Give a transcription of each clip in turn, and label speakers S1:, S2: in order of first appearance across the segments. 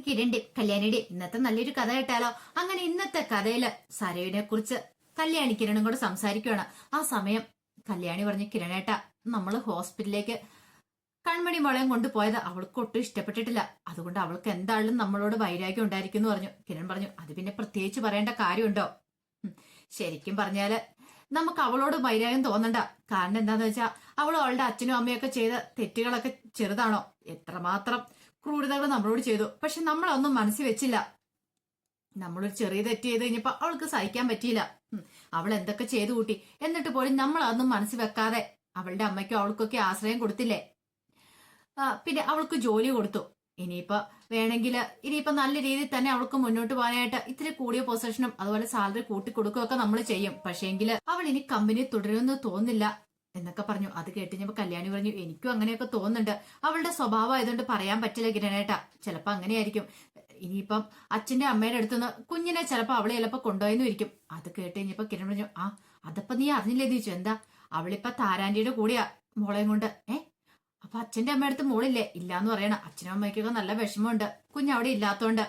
S1: നമുക്ക് കിരണ്ടി കല്യാണിയുടെ ഇന്നത്തെ നല്ലൊരു കഥ കേട്ടാലോ? അങ്ങനെ ഇന്നത്തെ കഥയിൽ സരയുവിനെ കുറിച്ച് കല്യാണി കിരണും കൂടെ സംസാരിക്കുകയാണ് ആ സമയം കല്യാണി പറഞ്ഞു കിരണേട്ട നമ്മൾ ഹോസ്പിറ്റലിലേക്ക് കൺമണി മോളെയും കൊണ്ടുപോയത് അവൾക്ക് ഒട്ടും ഇഷ്ടപ്പെട്ടിട്ടില്ല. അതുകൊണ്ട് അവൾക്ക് എന്തായാലും നമ്മളോട് വൈരാഗ്യം ഉണ്ടായിരിക്കും എന്ന് പറഞ്ഞു. കിരൺ പറഞ്ഞു അത് പിന്നെ പ്രത്യേകിച്ച് പറയേണ്ട കാര്യമുണ്ടോ? ശരിക്കും പറഞ്ഞാൽ നമുക്ക് അവളോട് വൈരാഗ്യം തോന്നണ്ട. കാരണം എന്താന്ന് വെച്ചാൽ അവൾ അവളുടെ അച്ഛനും അമ്മയൊക്കെ ചെയ്ത തെറ്റുകളൊക്കെ ചെറുതാണോ? എത്രമാത്രം ക്രൂരതകൾ നമ്മളോട് ചെയ്തു. പക്ഷെ നമ്മളൊന്നും മനസ്സിൽ വെച്ചില്ല. നമ്മളൊരു ചെറിയ തെറ്റ് ചെയ്ത് കഴിഞ്ഞപ്പോ അവൾക്ക് സഹിക്കാൻ പറ്റിയില്ല. അവൾ എന്തൊക്കെ ചെയ്തു കൂട്ടി? എന്നിട്ട് പോലും നമ്മൾ അതൊന്നും മനസ്സിൽ വെക്കാതെ അവളുടെ അമ്മയ്ക്കും അവൾക്കൊക്കെ ആശ്രയം കൊടുത്തില്ലേ? പിന്നെ അവൾക്ക് ജോലി കൊടുത്തു. ഇനിയിപ്പോ വേണമെങ്കിൽ ഇനിയിപ്പോ നല്ല രീതിയിൽ തന്നെ അവൾക്ക് മുന്നോട്ട് പോകാനായിട്ട് ഇത്തിരി കൂടിയ പൊസിഷനും അതുപോലെ സാലറി കൂട്ടി കൊടുക്കുകയൊക്കെ നമ്മൾ ചെയ്യും. പക്ഷേങ്കിൽ അവൾ ഇനി കമ്പനി തുടരുമെന്ന് തോന്നില്ല എന്നൊക്കെ പറഞ്ഞു. അത് കേട്ട് ഞാൻ കല്യാണി പറഞ്ഞു എനിക്കും അങ്ങനെയൊക്കെ തോന്നുന്നുണ്ട്. അവളുടെ സ്വഭാവം ആയതുകൊണ്ട് പറയാൻ പറ്റില്ല കിരണേട്ട. ചിലപ്പോ അങ്ങനെയായിരിക്കും. ഇനിയിപ്പം അച്ഛന്റെ അമ്മയുടെ അടുത്തുനിന്ന് കുഞ്ഞിനെ ചിലപ്പോ അവളെ ചിലപ്പോ കൊണ്ടുപോയെന്ന് ഇരിക്കും. അത് കേട്ട് കഴിഞ്ഞപ്പോ കിരൺ പറഞ്ഞു ആ അതപ്പൊ നീ അറിഞ്ഞില്ലേ ചോദിച്ചു എന്താ? അവളിപ്പോ താരാന്റിയുടെ കൂടെയാ മോളെയും കൊണ്ട്. ഏ? അപ്പൊ അച്ഛന്റെ അമ്മയുടെ അടുത്ത് മോളില്ലേ? ഇല്ലാന്ന് പറയണ. അച്ഛനും അമ്മയ്ക്കൊക്കെ നല്ല വിഷമമുണ്ട്. കുഞ്ഞ് അവിടെ ഇല്ലാത്തോണ്ട്.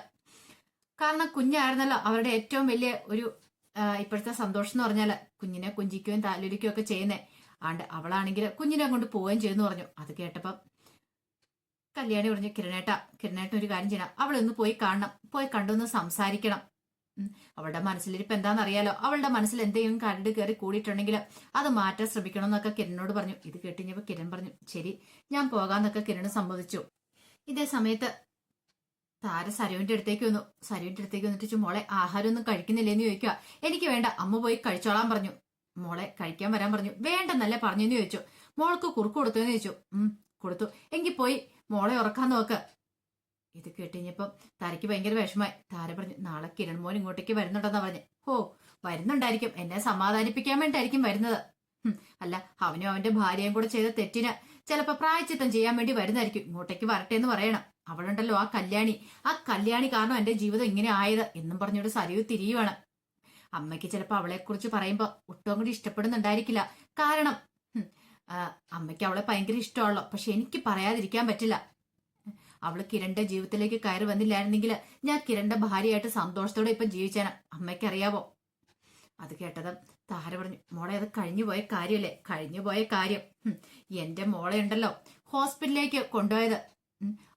S1: കാരണം കുഞ്ഞായിരുന്നല്ലോ അവരുടെ ഏറ്റവും വലിയ ഒരു ഇപ്പോഴത്തെ സന്തോഷം എന്ന് പറഞ്ഞാൽ കുഞ്ഞിനെ കുഞ്ചിക്കുകയും താലൊലിക്കുകയും ഒക്കെ ചെയ്യുന്നേ. ആണ്ട് അവളാണെങ്കിൽ കുഞ്ഞിനെ കൊണ്ട് പോവുകയും ചെയ്യുന്നു പറഞ്ഞു. അത് കേട്ടപ്പം കല്യാണി പറഞ്ഞു കിരണേട്ട കിരണേട്ടൻ ഒരു കാര്യം ചെയ്യണം. അവളൊന്ന് പോയി കാണണം. പോയി കണ്ടൊന്ന് സംസാരിക്കണം. അവളുടെ മനസ്സിലിരിപ്പ് എന്താണെന്നറിയാലോ. അവളുടെ മനസ്സിൽ എന്തെങ്കിലും കരട് കയറി കൂടിയിട്ടുണ്ടെങ്കിൽ അത് മാറ്റാൻ ശ്രമിക്കണം എന്നൊക്കെ കിരണിനോട് പറഞ്ഞു. ഇത് കേട്ടിഞ്ഞപ്പോ കിരൺ പറഞ്ഞു ശരി ഞാൻ പോകാന്നൊക്കെ കിരണ് സമ്മതിച്ചു. ഇതേ സമയത്ത് താര സരുവിന്റെ അടുത്തേക്ക് വന്നു. സരുവിന്റെ അടുത്തേക്ക് വന്നിട്ട് മോളെ ആഹാരം ഒന്നും കഴിക്കുന്നില്ലേന്ന് ചോദിക്കുക എനിക്ക് വേണ്ട. അമ്മ പോയി കഴിച്ചോളാൻ പറഞ്ഞു. മോളെ കഴിക്കാൻ വരാൻ പറഞ്ഞു. വേണ്ടെന്നല്ലേ പറഞ്ഞെന്ന് ചോദിച്ചു. മോൾക്ക് കുറുക്ക് കൊടുത്തു എന്ന് ചോദിച്ചു. ഉം കൊടുത്തു. എങ്കിൽ പോയി. മോളെ ഉറക്കാൻ നോക്ക്. ഇത് കേട്ടുകഴിഞ്ഞപ്പം താരയ്ക്ക് ഭയങ്കര വിഷമായി താര പറഞ്ഞു നാളെ കിരൺ മോൻ ഇങ്ങോട്ടേക്ക് വരുന്നുണ്ടെന്നാ പറഞ്ഞു. ഹോ വരുന്നുണ്ടായിരിക്കും. എന്നെ സമാധാനിപ്പിക്കാൻ വേണ്ടിയിട്ടായിരിക്കും വരുന്നത്. അല്ല അവനും അവന്റെ ഭാര്യയും കൂടെ ചെയ്ത തെറ്റിന് ചിലപ്പോ പ്രായച്ചിത്തം ചെയ്യാൻ വേണ്ടി വരുന്നതായിരിക്കും. ഇങ്ങോട്ടേക്ക് വരട്ടെ എന്ന് പറയണം. അവളുണ്ടല്ലോ ആ കല്യാണി. ആ കല്യാണി കാരണം എന്റെ ജീവിതം ഇങ്ങനെ ആയത് എന്നും പറഞ്ഞോട് സരിവ് തിരിയുവാണ്. അമ്മയ്ക്ക് ചിലപ്പോ അവളെ കുറിച്ച് പറയുമ്പോ ഒട്ടും കൂടി ഇഷ്ടപ്പെടുന്നുണ്ടായിരിക്കില്ല. കാരണം അമ്മയ്ക്ക് അവളെ ഭയങ്കര ഇഷ്ടമാണല്ലോ. പക്ഷെ എനിക്ക് പറയാതിരിക്കാൻ പറ്റില്ല. അവൾ കിരണിന്റെ ജീവിതത്തിലേക്ക് കയറി വന്നില്ലായിരുന്നെങ്കിൽ ഞാൻ കിരണിന്റെ ഭാര്യയായിട്ട് സന്തോഷത്തോടെ ഇപ്പൊ ജീവിച്ചാണ് അമ്മയ്ക്ക് അറിയാവോ അത് കേട്ടതും താര പറഞ്ഞു മോളെ അത് കഴിഞ്ഞു പോയ കാര്യമല്ലേ കഴിഞ്ഞു പോയ കാര്യം. എന്റെ മോളെ ഉണ്ടല്ലോ ഹോസ്പിറ്റലിലേക്ക് കൊണ്ടുപോയത്.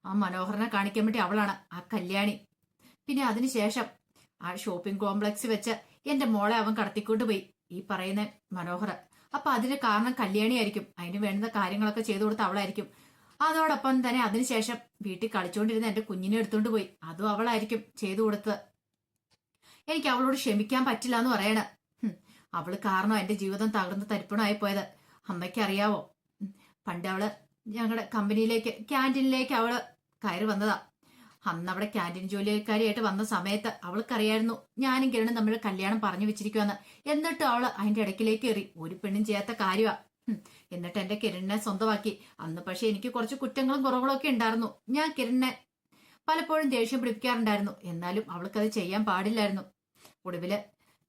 S1: ആ മനോഹരനെ കാണിക്കാൻ വേണ്ടി അവളാണ് ആ കല്യാണി. പിന്നെ അതിനുശേഷം ആ ഷോപ്പിംഗ് കോംപ്ലക്സ് വെച്ച് എന്റെ മോളെ അവൻ കടത്തിക്കൊണ്ട് പോയി. ഈ പറയുന്ന മനോഹർ. അപ്പൊ അതിന് കാരണം കല്യാണിയായിരിക്കും. അതിന് വേണ്ടുന്ന കാര്യങ്ങളൊക്കെ ചെയ്തു കൊടുത്ത അവളായിരിക്കും. അതോടൊപ്പം തന്നെ അതിനുശേഷം വീട്ടിൽ കളിച്ചുകൊണ്ടിരുന്ന എന്റെ കുഞ്ഞിനെ എടുത്തുകൊണ്ട് പോയി. അതും അവളായിരിക്കും ചെയ്തു കൊടുത്തത് എനിക്ക് അവളോട് ക്ഷമിക്കാൻ പറ്റില്ല എന്ന് പറയണ അവൾ കാരണം എന്റെ ജീവിതം തകർന്ന് തരിപ്പണമായി പോയത്? അമ്മയ്ക്ക് അറിയാവോ പണ്ട് അവൾ ഞങ്ങളുടെ കമ്പനിയിലേക്ക് ക്യാന്റീനിലേക്ക് അവൾ കയറി വന്നതാ. അന്ന് അവിടെ ക്യാന്റീൻ ജോലിക്കാരിയായിട്ട് വന്ന സമയത്ത് അവൾക്കറിയായിരുന്നു ഞാനും കിരണും തമ്മിൽ കല്യാണം പറഞ്ഞു വെച്ചിരിക്കുവെന്ന്. എന്നിട്ട് അവൾ അതിന്റെ ഇടയ്ക്കിലേക്ക് കയറി. ഒരു പെണ്ണും ചെയ്യാത്ത കാര്യമാ എന്നിട്ട് എന്റെ കിരണിനെ സ്വന്തമാക്കി. അന്ന് പക്ഷെ എനിക്ക് കുറച്ച് കുറ്റങ്ങളും കുറവുകളും ഒക്കെ ഉണ്ടായിരുന്നു. ഞാൻ കിരണിനെ പലപ്പോഴും ദേഷ്യം പിടിപ്പിക്കാറുണ്ടായിരുന്നു. എന്നാലും അവൾക്കത് ചെയ്യാൻ പാടില്ലായിരുന്നു. ഒടുവിൽ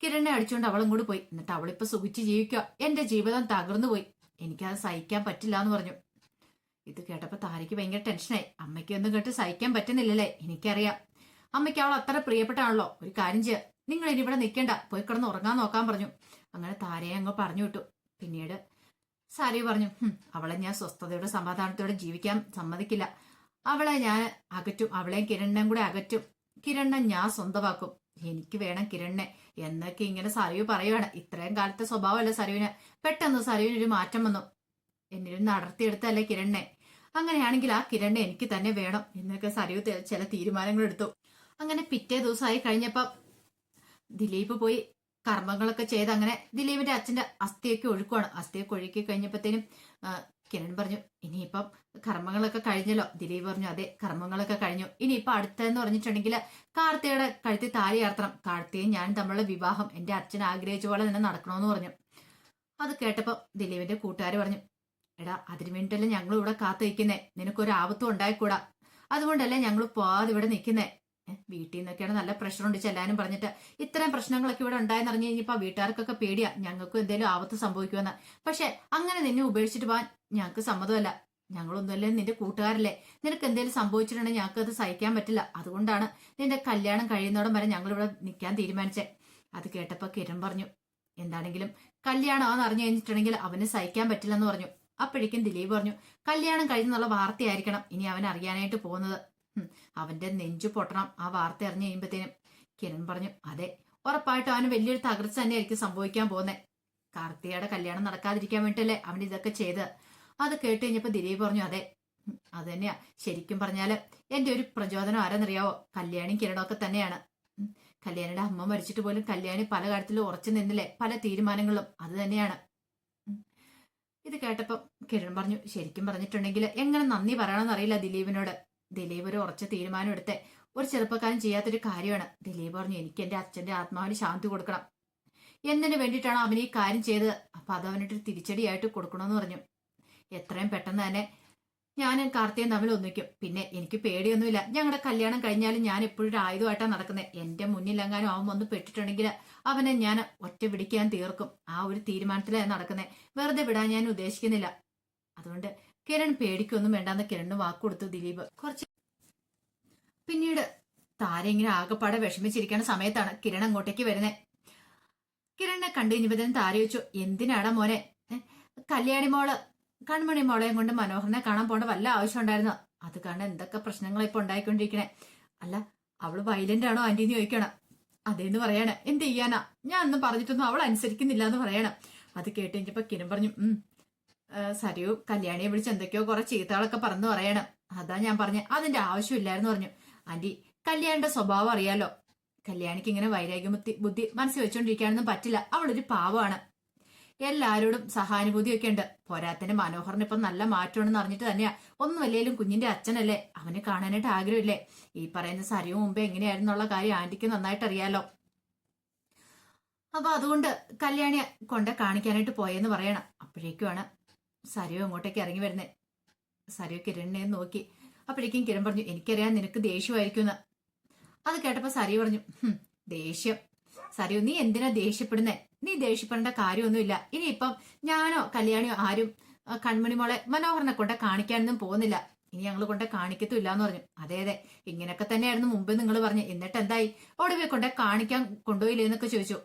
S1: കിരണിനെ അടിച്ചുകൊണ്ട് അവളും കൂടി പോയി. എന്നിട്ട് അവളിപ്പോ സുഖിച്ച് ജീവിക്കുക എന്റെ ജീവിതം തകർന്നു പോയി എനിക്കത് സഹിക്കാൻ പറ്റില്ല എന്ന് പറഞ്ഞു. ഇത് കേട്ടപ്പോ താരയ്ക്ക് ഭയങ്കര ടെൻഷനായി അമ്മയ്ക്ക് ഒന്നും കേട്ട് സഹിക്കാൻ പറ്റുന്നില്ലല്ലേ? എനിക്കറിയാം. അമ്മയ്ക്ക് അവൾ അത്ര പ്രിയപ്പെട്ടാണല്ലോ. ഒരു കാര്യം ചെയ്യുക നിങ്ങൾ ഇനി ഇവിടെ നിൽക്കണ്ട. പോയി കിടന്ന് ഉറങ്ങാൻ നോക്കാൻ പറഞ്ഞു. അങ്ങനെ താരയെ അങ്ങ് പറഞ്ഞു വിട്ടു. പിന്നീട് സാരി പറഞ്ഞു അവളെ ഞാൻ സ്വസ്ഥതയോടെ സമാധാനത്തോടെ ജീവിക്കാൻ സമ്മതിക്കില്ല. അവളെ ഞാൻ അകറ്റും. അവളെയും കിരണ്ണനും കൂടെ അകറ്റും. കിരണ്ണൻ ഞാൻ സ്വന്തമാക്കും. എനിക്ക് വേണം കിരണ്ണെ എന്നൊക്കെ ഇങ്ങനെ സരയു പറയുവാണ്. ഇത്രയും കാലത്തെ സ്വഭാവമല്ല സരയുവിന് പെട്ടെന്ന് ഒരു മാറ്റം വന്നു. എന്നിലും നടത്തിയെടുത്തല്ലേ കിരണിനെ. അങ്ങനെയാണെങ്കിൽ ആ കിരണിനെ എനിക്ക് തന്നെ വേണം എന്നൊക്കെ സരയു ചില തീരുമാനങ്ങൾ എടുത്തു അങ്ങനെ പിറ്റേ ദിവസമായി കഴിഞ്ഞപ്പം ദിലീപ് പോയി കർമ്മങ്ങളൊക്കെ ചെയ്ത് അങ്ങനെ ദിലീപിന്റെ അച്ഛന്റെ അസ്ഥിയൊക്കെ ഒഴുക്കുവാണ്. അസ്ഥിയൊക്കെ ഒഴുക്കി കഴിഞ്ഞപ്പോഴത്തേനും കിരൺ പറഞ്ഞു ഇനിയിപ്പം കർമ്മങ്ങളൊക്കെ കഴിഞ്ഞല്ലോ. ദിലീപ് പറഞ്ഞു അതെ കർമ്മങ്ങളൊക്കെ കഴിഞ്ഞു. ഇനിയിപ്പം അടുത്തതെന്ന് പറഞ്ഞിട്ടുണ്ടെങ്കിൽ കാർത്തികയുടെ കഴുത്തി താലി ആർത്തണം കാർത്തികയും ഞാൻ തമ്മിലുള്ള വിവാഹം എന്റെ അച്ഛൻ ആഗ്രഹിച്ച പോലെ തന്നെ നടക്കണമെന്ന് പറഞ്ഞു. അത് കേട്ടപ്പോൾ ദിലീപിന്റെ കൂട്ടുകാർ പറഞ്ഞു എടാ അതിനു വേണ്ടിയല്ലേ ഞങ്ങൾ ഇവിടെ കാത്തു നിൽക്കുന്നേ നിനക്കൊരു ആപത്തും ഉണ്ടായിക്കൂടാ. അതുകൊണ്ടല്ലേ ഞങ്ങൾ പോവാതെ ഇവിടെ നിൽക്കുന്നേ വീട്ടിൽ നിന്നൊക്കെയാണ് നല്ല പ്രഷർ ഉണ്ട് ചെല്ലാനും പറഞ്ഞിട്ട്. ഇത്രയും പ്രശ്നങ്ങളൊക്കെ ഇവിടെ ഉണ്ടായെന്ന് അറിഞ്ഞു കഴിഞ്ഞപ്പോ വീട്ടുകാർക്കൊക്കെ പേടിയാ. ഞങ്ങൾക്കും എന്തെങ്കിലും ആപത്ത് സംഭവിക്കുമെന്ന്. പക്ഷെ അങ്ങനെ നിന്നെ ഉപേക്ഷിച്ചിട്ട് പോകാൻ ഞങ്ങൾക്ക് സമ്മതമല്ല. ഞങ്ങളൊന്നുമല്ലേ നിന്റെ കൂട്ടുകാരല്ലേ? നിനക്ക് എന്തെങ്കിലും സംഭവിച്ചിട്ടുണ്ടെങ്കിൽ ഞങ്ങൾക്ക് അത് സഹിക്കാൻ പറ്റില്ല. അതുകൊണ്ടാണ് നിന്റെ കല്യാണം കഴിയുന്നോടം വരെ ഞങ്ങൾ ഇവിടെ നിൽക്കാൻ തീരുമാനിച്ചേ. അത് കേട്ടപ്പോ കിരൺ പറഞ്ഞു എന്താണെങ്കിലും കല്യാണം അറിഞ്ഞു കഴിഞ്ഞിട്ടുണ്ടെങ്കിൽ അവന് സഹിക്കാൻ പറ്റില്ലെന്ന് പറഞ്ഞു. അപ്പോഴേക്കും ദിലീപ് പറഞ്ഞു കല്യാണം കഴിഞ്ഞെന്നുള്ള വാർത്തയായിരിക്കണം ഇനി അവൻ അറിയാനായിട്ട് പോകുന്നത്. അവന്റെ നെഞ്ചു പൊട്ടണം ആ വാർത്ത അറിഞ്ഞു കഴിയുമ്പത്തേനും കിരൺ പറഞ്ഞു അതെ ഉറപ്പായിട്ടും അവന് വലിയൊരു തകർച്ച തന്നെയായിരിക്കും സംഭവിക്കാൻ പോകുന്നത് കാർത്തികയുടെ കല്യാണം നടക്കാതിരിക്കാൻ വേണ്ടിട്ടല്ലേ അവൻ ഇതൊക്കെ ചെയ്ത് അത് കേട്ട് കഴിഞ്ഞപ്പോ ദിലീപ് പറഞ്ഞു അതെ അത് തന്നെയാ. ശരിക്കും പറഞ്ഞാൽ എന്റെ ഒരു പ്രചോദനം ആരെന്നറിയാവോ? കല്യാണി കിരണമൊക്കെ തന്നെയാണ്. കല്യാണിയുടെ അമ്മ മരിച്ചിട്ട് പോലും കല്യാണി പല കാര്യത്തിലും ഉറച്ചു നിന്നില്ലേ? പല തീരുമാനങ്ങളും അത് തന്നെയാണ്. ഇത് കേട്ടപ്പോൾ കിരൺ പറഞ്ഞു ശരിക്കും പറഞ്ഞിട്ടുണ്ടെങ്കിൽ എങ്ങനെ നന്ദി പറയണമെന്ന് അറിയില്ല ദിലീപിനോട്. ദിലീപ് ഒരു ഉറച്ച തീരുമാനം എടുത്തേ. ഒരു ചെറുപ്പക്കാരൻ ചെയ്യാത്തൊരു കാര്യമാണ്. ദിലീപ് പറഞ്ഞു എനിക്ക് എന്റെ അച്ഛന്റെ ആത്മാവിന് ശാന്തി കൊടുക്കണം. എന്തിനു വേണ്ടിയിട്ടാണ് അവൻ ഈ കാര്യം ചെയ്തത്? അപ്പൊ അത് അവനൊരു തിരിച്ചടിയായിട്ട് കൊടുക്കണമെന്ന് പറഞ്ഞു. എത്രയും പെട്ടെന്ന് തന്നെ ഞാനും കാർത്തിയും തമ്മിൽ ഒന്നിക്കും. പിന്നെ എനിക്ക് പേടിയൊന്നുമില്ല. ഞങ്ങളുടെ കല്യാണം കഴിഞ്ഞാലും ഞാൻ എപ്പോഴും ആയുധമായിട്ടാണ് നടക്കുന്നത് എന്റെ മുന്നിലെങ്ങാനും അവൻ വന്ന് പെട്ടിട്ടുണ്ടെങ്കിൽ അവനെ ഞാൻ ഒറ്റ പിടിക്കാൻ തീർക്കും. ആ ഒരു തീരുമാനത്തിലാണ് നടക്കുന്നത് വെറുതെ വിടാൻ ഞാൻ ഉദ്ദേശിക്കുന്നില്ല. അതുകൊണ്ട് കിരൺ പേടിക്കൊന്നും വേണ്ടെന്ന് കിരണിന് വാക്കുകൊടുത്തു ദിലീപ്. കുറച്ച് പിന്നീട് താര ഇങ്ങനെ ആകെപ്പാടെ വിഷമിച്ചിരിക്കുന്ന സമയത്താണ് കിരൺ അങ്ങോട്ടേക്ക് വരുന്നത് കിരണിനെ കണ്ടു കഴിഞ്ഞപ്പോ താര ചോദിച്ചു എന്തിനാടാ മോനെ? കല്യാണി മോൾ കൺമണി മോളെയും കൊണ്ട് മനോഹരനെ കാണാൻ പോണ്ട വല്ല ആവശ്യം ഉണ്ടായിരുന്നു? അത് കാരണം എന്തൊക്കെ പ്രശ്നങ്ങളാ ഇപ്പൊ ഉണ്ടായിക്കൊണ്ടിരിക്കണേ. അല്ല അവൾ വയലന്റ് ആണോ ആന്റി എന്ന് ചോദിക്കണം. അതേന്ന് പറയണ. എന്ത് ചെയ്യാനാ? ഞാൻ ഒന്നും പറഞ്ഞിട്ടൊന്നും അവൾ അനുസരിക്കുന്നില്ല എന്ന് പറയണം. അത് കേട്ട് കഴിഞ്ഞപ്പോ കിരൺ പറഞ്ഞു ഉം സരിയു കല്യാണിയെ വിളിച്ച് എന്തൊക്കെയോ കുറെ ചീത്തകളൊക്കെ പറഞ്ഞു പറയണം. അതാ ഞാൻ പറഞ്ഞ. അതിന്റെ ആവശ്യമില്ലായിരുന്നു പറഞ്ഞു. ആന്റി കല്യാണിന്റെ സ്വഭാവം അറിയാലോ. കല്യാണിക്ക് ഇങ്ങനെ വൈരാഗ്യ ബുദ്ധി ബുദ്ധി മനസ്സിൽ വെച്ചോണ്ടിരിക്കാനൊന്നും പറ്റില്ല. അവളൊരു പാവമാണ്. എല്ലാരോടും സഹാനുഭൂതിയൊക്കെ ഉണ്ട്. പോരാത്തിന് മനോഹറിന് ഇപ്പം നല്ല മാറ്റമാണെന്ന് അറിഞ്ഞിട്ട് തന്നെയാ. ഒന്നും അല്ലേലും കുഞ്ഞിന്റെ അച്ഛനല്ലേ? അവനെ കാണാനായിട്ട് ആഗ്രഹമില്ലേ? ഈ പറയുന്ന സരിയും മുമ്പ് എങ്ങനെയായിരുന്നുള്ള കാര്യം ആന്റിക്ക് നന്നായിട്ട് അറിയാലോ അപ്പൊ അതുകൊണ്ട് കല്യാണി കൊണ്ട കാണിക്കാനായിട്ട് പോയെന്ന് പറയണം. അപ്പോഴേക്കുമാണ് സരിയോ ഇങ്ങോട്ടേക്ക് ഇറങ്ങി വരുന്നേ. സരിയോ കിരണിനെ നോക്കി. അപ്പോഴേക്കും കിരൺ പറഞ്ഞു എനിക്കറിയാം നിനക്ക് ദേഷ്യമായിരിക്കും അത് കേട്ടപ്പോ സരി പറഞ്ഞു ദേഷ്യം. സരിയോ നീ എന്തിനാ ദേഷ്യപ്പെടുന്നേ? നീ ദേഷ്യപ്പെടേണ്ട കാര്യമൊന്നുമില്ല. ഇനിയിപ്പം ഞാനോ കല്യാണിയോ ആരും കൺമണി മോളെ മനോഹരനെ കൊണ്ട് കാണിക്കാനൊന്നും പോകുന്നില്ല. ഇനി ഞങ്ങൾ കൊണ്ട് കാണിക്കത്തുമില്ല എന്ന് പറഞ്ഞു. അതെ അതെ. ഇങ്ങനെയൊക്കെ തന്നെയായിരുന്നു മുമ്പ് നിങ്ങൾ പറഞ്ഞു. എന്നിട്ട് എന്തായി ഒടുവിൽ കൊണ്ട് കാണിക്കാൻ കൊണ്ടുപോയില്ലേ എന്നൊക്കെ ചോദിച്ചു.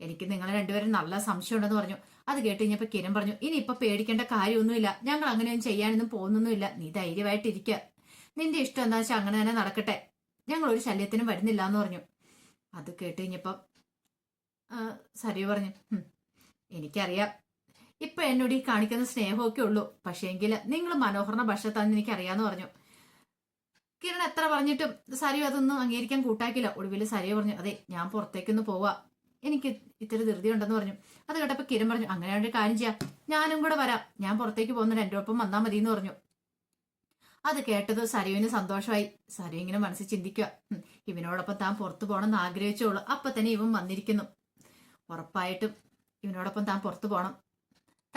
S1: എനിക്ക് നിങ്ങളെ രണ്ടുപേരും നല്ല സംശയം ഉണ്ടെന്ന് പറഞ്ഞു. അത് കേട്ട് കഴിഞ്ഞപ്പോൾ കിരൺ പറഞ്ഞു ഇനി ഇപ്പൊ പേടിക്കേണ്ട കാര്യമൊന്നുമില്ല. ഞങ്ങൾ അങ്ങനെയൊന്നും ചെയ്യാനൊന്നും പോകുന്നൊന്നുമില്ല. നീ ധൈര്യമായിട്ടിരിക്കുക നിന്റെ ഇഷ്ടം എന്താ വെച്ചാൽ അങ്ങനെ തന്നെ നടക്കട്ടെ. ഞങ്ങൾ ഒരു ശല്യത്തിനും വരുന്നില്ല എന്ന് പറഞ്ഞു. അത് കേട്ട് കഴിഞ്ഞപ്പം സരിയു പറഞ്ഞു. "ഹും, എനിക്കറിയാം. ഇപ്പൊ എന്നോട് ഈ കാണിക്കുന്ന സ്നേഹമൊക്കെ ഉള്ളൂ. പക്ഷേങ്കിൽ നിങ്ങൾ മനോഹരന തന്നെ എനിക്കറിയാന്ന് പറഞ്ഞു. കിരൺ എത്ര പറഞ്ഞിട്ടും സരിയോ അതൊന്നും അംഗീകരിക്കാൻ കൂട്ടാക്കില്ല ഒടുവിൽ സരിയോ പറഞ്ഞു അതെ ഞാൻ പുറത്തേക്കൊന്ന് പോവാ. എനിക്ക് ഇത്തിരി ധൃതി ഉണ്ടെന്ന് പറഞ്ഞു. അത് കേട്ടപ്പോ കിരൺ പറഞ്ഞു അങ്ങനെ ഒരു കാര്യം ചെയ്യാം. ഞാനും കൂടെ വരാം. ഞാൻ പുറത്തേക്ക് പോകുന്നുണ്ട് എന്റെ ഒപ്പം വന്നാൽ മതി എന്ന് പറഞ്ഞു. അത് കേട്ടത് സരിയുവിന് സന്തോഷമായി. സരിയു ഇങ്ങനെ മനസ്സിൽ ചിന്തിക്കുക ഇവനോടൊപ്പം താൻ പുറത്തു പോകണമെന്ന് ആഗ്രഹിച്ചോളൂ അപ്പൊ തന്നെ ഇവൻ വന്നിരിക്കുന്നു. ഉറപ്പായിട്ടും ഇവനോടൊപ്പം താൻ പുറത്തു പോകണം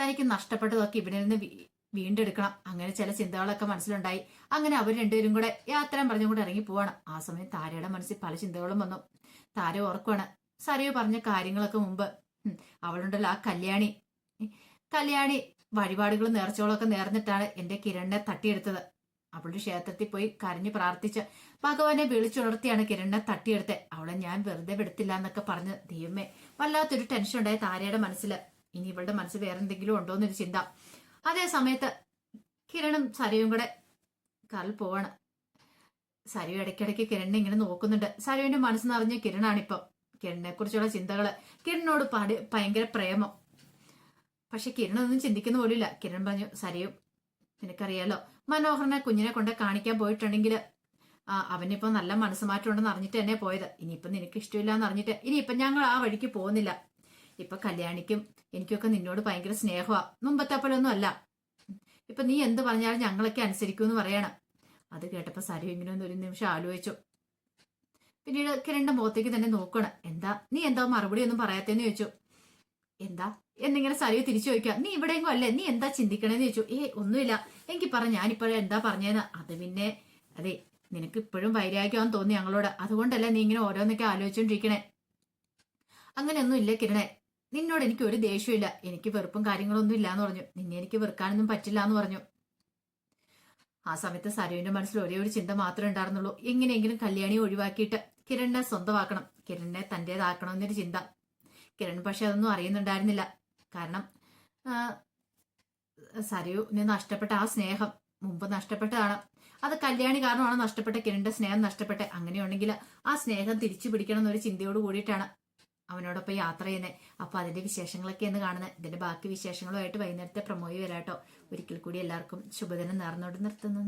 S1: തനിക്ക് നഷ്ടപ്പെട്ടതൊക്കെ ഇവനിൽ നിന്ന് വീണ്ടെടുക്കണം. അങ്ങനെ ചില ചിന്തകളൊക്കെ മനസ്സിലുണ്ടായി. അങ്ങനെ അവർ രണ്ടുപേരും കൂടെ യാത്ര പറഞ്ഞും കൂടെ ഇറങ്ങി പോവാണ്. ആ സമയം താരയുടെ മനസ്സിൽ പല ചിന്തകളും വന്നു. താര ഓർക്കുവാണ് സരയു പറഞ്ഞ കാര്യങ്ങളൊക്കെ മുമ്പ് അവളുണ്ടല്ലോ ആ കല്യാണി. കല്യാണി വഴിപാടുകളും നേർച്ചകളൊക്കെ നേർന്നിട്ടാണ് എന്റെ കിരണിനെ തട്ടിയെടുത്തത്. അവളുടെ ക്ഷേത്രത്തിൽ പോയി കരഞ്ഞു പ്രാർത്ഥിച്ച് ഭഗവാനെ വിളിച്ചുണർത്തിയാണ് കിരണിനെ തട്ടിയെടുത്തത്. അവളെ ഞാൻ വെറുതെ വിടത്തില്ല എന്നൊക്കെ പറഞ്ഞ് ദൈവമേ വല്ലാത്തൊരു ടെൻഷൻ ഉണ്ടായ താരയുടെ മനസ്സിൽ. ഇനി ഇവളുടെ മനസ്സ് വേറെ എന്തെങ്കിലും ഉണ്ടോ എന്നൊരു ചിന്ത. അതേ സമയത്ത് കിരണും സരയും കൂടെ കാറിൽ പോവാണ്. സരയു ഇടയ്ക്കിടയ്ക്ക് കിരണിനെ ഇങ്ങനെ നോക്കുന്നുണ്ട്. സരയുവിന്റെ മനസ്സ് നിറഞ്ഞ കിരണാണിപ്പം. കിരണിനെ കുറിച്ചുള്ള ചിന്തകൾ. കിരണിനോട് പാടി ഭയങ്കര പ്രേമം. പക്ഷെ കിരൺ ഒന്നും ചിന്തിക്കുന്ന ഇല്ല കിരൺ പറഞ്ഞു സരയും നിനക്കറിയാലോ? മനോഹരനെ കുഞ്ഞിനെ കൊണ്ട് കാണിക്കാൻ പോയിട്ടുണ്ടെങ്കിൽ അവനിപ്പോ നല്ല മനസ്സുമാറ്റം ഉണ്ടെന്ന് അറിഞ്ഞിട്ട് തന്നെ പോയത്. ഇനിയിപ്പം നിനക്ക് ഇഷ്ടമില്ല എന്ന് അറിഞ്ഞിട്ട് ഇനിയിപ്പം ഞങ്ങൾ ആ വഴിക്ക് പോകുന്നില്ല. ഇപ്പൊ കല്യാണിക്കും എനിക്കൊക്കെ നിന്നോട് ഭയങ്കര സ്നേഹമാ മുമ്പത്തെ പോലൊന്നും അല്ല. ഇപ്പൊ നീ എന്ത് പറഞ്ഞാലും ഞങ്ങളൊക്കെ അനുസരിക്കുമെന്ന് പറയണം. അത് കേട്ടപ്പോ സരു ഇങ്ങനെ ഒരു നിമിഷം ആലോചിച്ചു. പിന്നീട് കിരണ്ട മുഖത്തേക്ക് തന്നെ നോക്കണം. എന്താ? നീ എന്താ മറുപടി ഒന്നും പറയാത്തേന്ന് ചോദിച്ചു. എന്താ? എന്നിങ്ങനെ സരിയെ തിരിച്ചു ചോദിക്കുക. നീ ഇവിടെയെങ്കിലും അല്ലേ? നീ എന്താ ചിന്തിക്കണേന്ന് ചോദിച്ചു. ഏ ഒന്നുമില്ല. എനിക്ക് പറ ഞാനിപ്പോഴും എന്താ പറഞ്ഞേന്ന്. അത് പിന്നെ അതെ നിനക്ക് ഇപ്പോഴും വൈരാഗ്യമാന്ന് തോന്നി ഞങ്ങളോട്. അതുകൊണ്ടല്ലേ നീ ഇങ്ങനെ ഓരോന്നൊക്കെ ആലോചിച്ചോണ്ടിരിക്കണേ? അങ്ങനെയൊന്നും ഇല്ല കിരണേ. നിന്നോട് എനിക്ക് ഒരു ദേഷ്യമില്ല എനിക്ക് വെറുപ്പും കാര്യങ്ങളൊന്നും ഇല്ലാന്ന് പറഞ്ഞു. നിന്നെ എനിക്ക് വെറുക്കാനൊന്നും പറ്റില്ല എന്ന് പറഞ്ഞു. ആ സമയത്ത് സരുവിന്റെ മനസ്സിൽ ഒരേ ഒരു ചിന്ത മാത്രമേ ഉണ്ടായിരുന്നുള്ളൂ. എങ്ങനെയെങ്കിലും കല്യാണി ഒഴിവാക്കിയിട്ട് കിരണിനെ സ്വന്തമാക്കണം. കിരണിനെ തന്റേതാക്കണം എന്നൊരു ചിന്ത. കിരൺ പക്ഷെ അതൊന്നും അറിയുന്നുണ്ടായിരുന്നില്ല. കാരണം സരുവിന് നഷ്ടപ്പെട്ട ആ സ്നേഹം മുമ്പ് നഷ്ടപ്പെട്ടതാണ്. അത് കല്യാണി കാരണമാണ് നഷ്ടപ്പെട്ട കിരണിന്റെ സ്നേഹം നഷ്ടപ്പെട്ടെ. അങ്ങനെയുണ്ടെങ്കിൽ ആ സ്നേഹം തിരിച്ചു പിടിക്കണം എന്നൊരു ചിന്തയോട് കൂടിയിട്ടാണ് അവനോടൊപ്പം യാത്ര ചെയ്യുന്നത് അപ്പൊ അതിന്റെ വിശേഷങ്ങളൊക്കെ എന്ന് കാണുന്നത് ഇതിന്റെ ബാക്കി വിശേഷങ്ങളുമായിട്ട് വൈകുന്നേരത്തെ പ്രമോയി വരാട്ടോ. ഒരിക്കൽ കൂടി എല്ലാവർക്കും ശുഭദിനം നേർന്നോട് നിർത്തുന്നു.